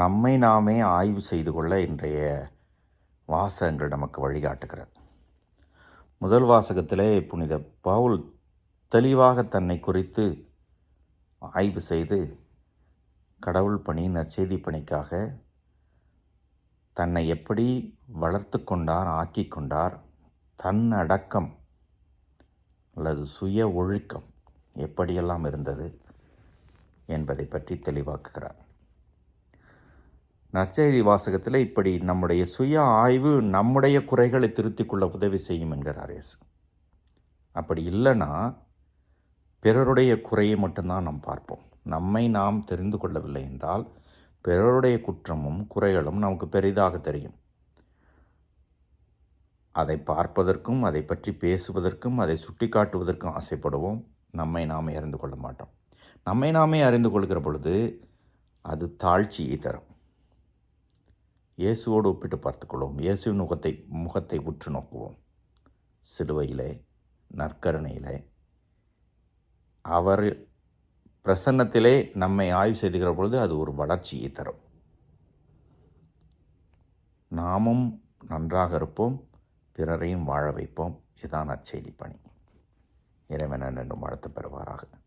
நம்மை நாமே ஆய்வு செய்து கொள்ள இன்றைய வாசகங்கள் நமக்கு வழிகாட்டுகிறது. முதல் வாசகத்திலே புனித பவுல் தெளிவாக தன்னை குறித்து ஆய்வு செய்து கடவுள் பணி நற்செய்தி பணிக்காக தன்னை எப்படி வளர்த்து கொண்டார் ஆக்கி கொண்டார் தன்னடக்கம் அல்லது சுய ஒழுக்கம் எப்படியெல்லாம் இருந்தது என்பதை பற்றி தெளிவாக்குகிறார். நற்செய்தி வாசகத்தில் இப்படி நம்முடைய சுய ஆய்வு நம்முடைய குறைகளை திருத்திக் கொள்ள உதவி செய்யும் என்கிறார் இயேசு. அப்படி இல்லைன்னா பிறருடைய குறையை மட்டும்தான் நாம் பார்ப்போம். நம்மை நாம் தெரிந்து கொள்ளவில்லை என்றால் பிறருடைய குற்றமும் குறைகளும் நமக்கு பெரிதாக தெரியும். அதை பார்ப்பதற்கும் அதை பற்றி பேசுவதற்கும் அதை சுட்டிக்காட்டுவதற்கும் ஆசைப்படுவோம். நம்மை நாமே அறிந்து கொள்ள மாட்டோம். நம்மை நாமே அறிந்து கொள்கிற பொழுது அது தாழ்ச்சியை தரும். இயேசுவோடு ஒப்பிட்டு பார்த்துக்கொள்வோம். இயேசுவின் முகத்தை முகத்தை உற்று நோக்குவோம். சிலுவையிலே நற்கருணையிலே அவர் பிரசன்னத்திலே நம்மை ஆய்வு செய்துகிற பொழுது அது ஒரு வளர்ச்சியை தரும். நாமும் நன்றாக இருப்போம். பிறரையும் வாழ வைப்போம். இதான் அச்செய்தி பணி இறைவன் என்றும் வாழ்த்து பெறுவாராக.